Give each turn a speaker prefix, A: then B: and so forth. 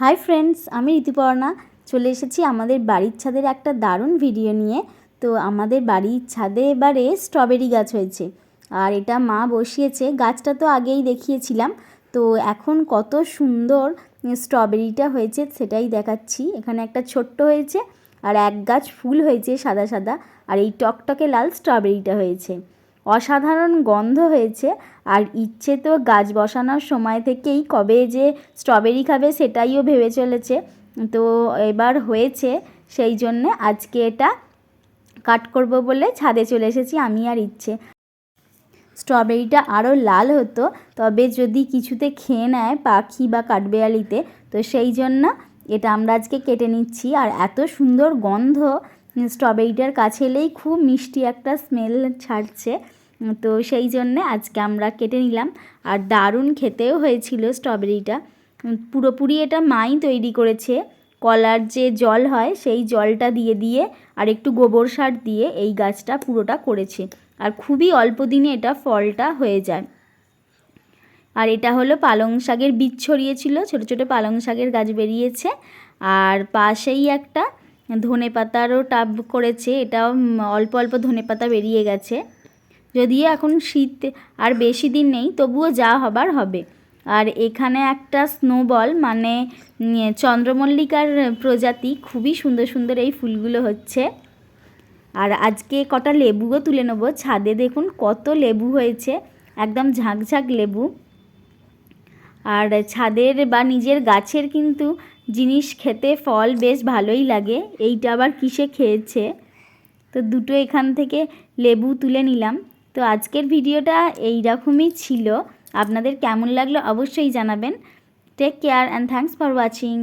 A: Hi friends, আমি ঋতুপর্ণা। চলে এসেছি আমাদের বাড়ির ছাদের একটা দারুণ ভিডিও নিয়ে। তো আমাদের বাড়ির ছাদে এবারে স্ট্রবেরি গাছ হয়েছে। আর এটা মা বসিয়েছে। গাছটা তো আগেই দেখিয়েছিলাম। তো এখন কত সুন্দর স্ট্রবেরিটা হয়েছে সেটাই দেখাচ্ছি। এখানে একটা ছোট্ট হয়েছে আর এক গাছ ফুল হয়েছে সাদা সাদা। আর এই টকটকে লাল স্ট্রবেরিটা হয়েছে। অসাধারণ গন্ধ হয়েছে আর ইচ্ছে তো গাছ বসানোর সময় থেকেই কবে যে স্ট্রবেরি খাবে সেটাইও ভেবে চলেছে। তো এবার হয়েছে, সেই জন্যে আজকে এটা কাট করব বলে ছাদে চলে এসেছি আমি আর ইচ্ছে। স্ট্রবেরিটা আরও লাল হতো, তবে যদি কিছুতে খেয়ে নেয় পাখি বা কাঠবেয়ালিতে, তো সেই জন্য এটা আমরা আজকে কেটে নিচ্ছি। আর এত সুন্দর গন্ধ স্ট্রবেরিটার কাছে এলেই খুব মিষ্টি একটা স্মেল ছাড়ছে। তো সেই জন্যে আজকে আমরা কেটে নিলাম। আর দারুণ খেতেও হয়েছিল স্ট্রবেরিটা। পুরোপুরি এটা মাই তৈরি করেছে। কলার যে জল হয়, সেই জলটা দিয়ে দিয়ে আর একটু গোবর সার দিয়ে এই গাছটা পুরোটা করেছে। আর খুবই অল্প দিনে এটা ফলটা হয়ে যায়। আর এটা হলো পালং শাকের বীজ ছড়িয়েছিল। ছোটো ছোটো পালং শাকের গাছ বেরিয়েছে। আর পাশেই একটা ধনে পাতারও টাব করেছে। এটাও অল্প অল্প ধনে পাতা বেরিয়ে গেছে। যদিও এখন শীত আর বেশি দিন নেই, তবুও যা হবার হবে। আর এখানে একটা স্নোবল মানে চন্দ্রমল্লিকার প্রজাতি, খুবই সুন্দর সুন্দর এই ফুলগুলো হচ্ছে। আর আজকে কটা লেবুও তুলে নেব। ছাদে দেখুন কত লেবু হয়েছে, একদম ঝাঁকঝাঁক লেবু। আর ছাদের বা নিজের গাছের কিন্তু জিনিস খেতে ফল বেশ ভালোই লাগে, এইটা আবার কিসে খেয়েছে? তো দুটো এখান থেকে লেবু তুলে নিলাম। তো আজকের ভিডিওটা এই রকমই ছিল। আপনাদের কেমন লাগল অবশ্যই জানাবেন। Take care and thanks for watching